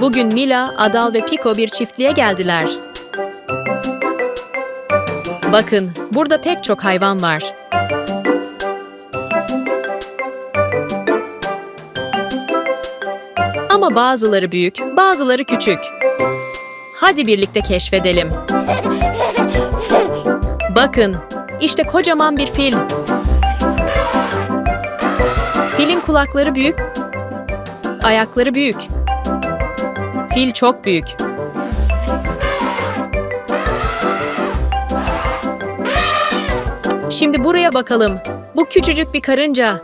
Bugün Mila, Adal ve Piko bir çiftliğe geldiler. Bakın, burada pek çok hayvan var. Ama bazıları büyük, bazıları küçük. Hadi birlikte keşfedelim. Bakın, işte kocaman bir fil. Filin kulakları büyük, ayakları büyük. Fil çok büyük. Şimdi buraya bakalım. Bu küçücük bir karınca.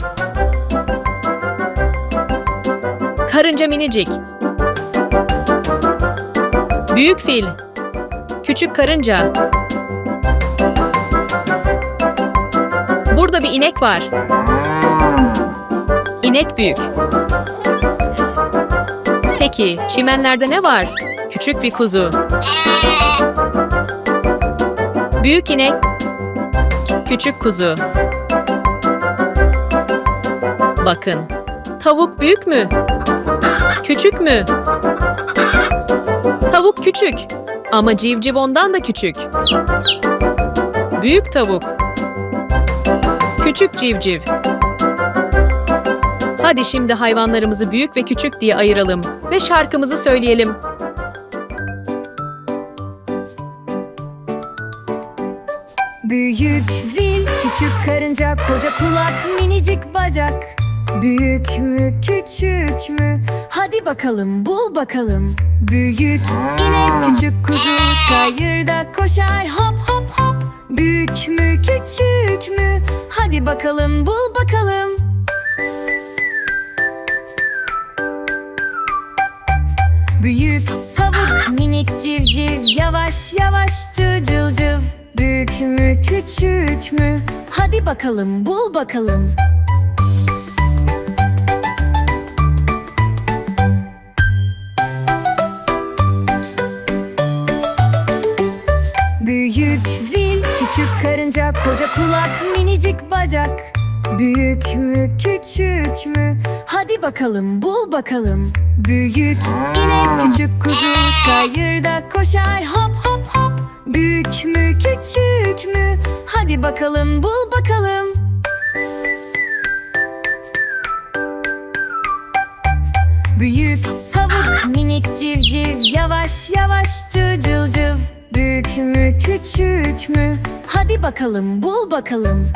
Karınca minicik. Büyük fil. Küçük karınca. Burada bir inek var. İnek büyük. Peki, çimenlerde ne var? Küçük bir kuzu. Büyük inek. Küçük kuzu. Bakın. Tavuk büyük mü? Küçük mü? Tavuk küçük. Ama civciv ondan da küçük. Büyük tavuk. Küçük civciv. Hadi şimdi hayvanlarımızı büyük ve küçük diye ayıralım ve şarkımızı söyleyelim. Büyük fil, küçük karınca, koca kulak, minicik bacak. Büyük mü, küçük mü? Hadi bakalım, bul bakalım. Büyük inek, küçük kuzu, çayırda koşar hop hop hop. Büyük mü, küçük mü? Hadi bakalım, bul bakalım. Büyük tavuk, minik civciv, yavaş yavaş cıcılcıv. Büyük mü, küçük mü? Hadi bakalım, bul bakalım. Büyük fil, küçük karınca, koca kulak, minicik bacak. Büyük mü, küçük mü? Hadi bakalım, bul bakalım. Büyük inek, küçük kuzu, çayırda koşar hop hop hop. Büyük mü, küçük mü? Hadi bakalım, bul bakalım. Büyük tavuk, minik civciv, yavaş yavaş cıcılcıv. Büyük mü, küçük mü? Hadi bakalım, bul bakalım.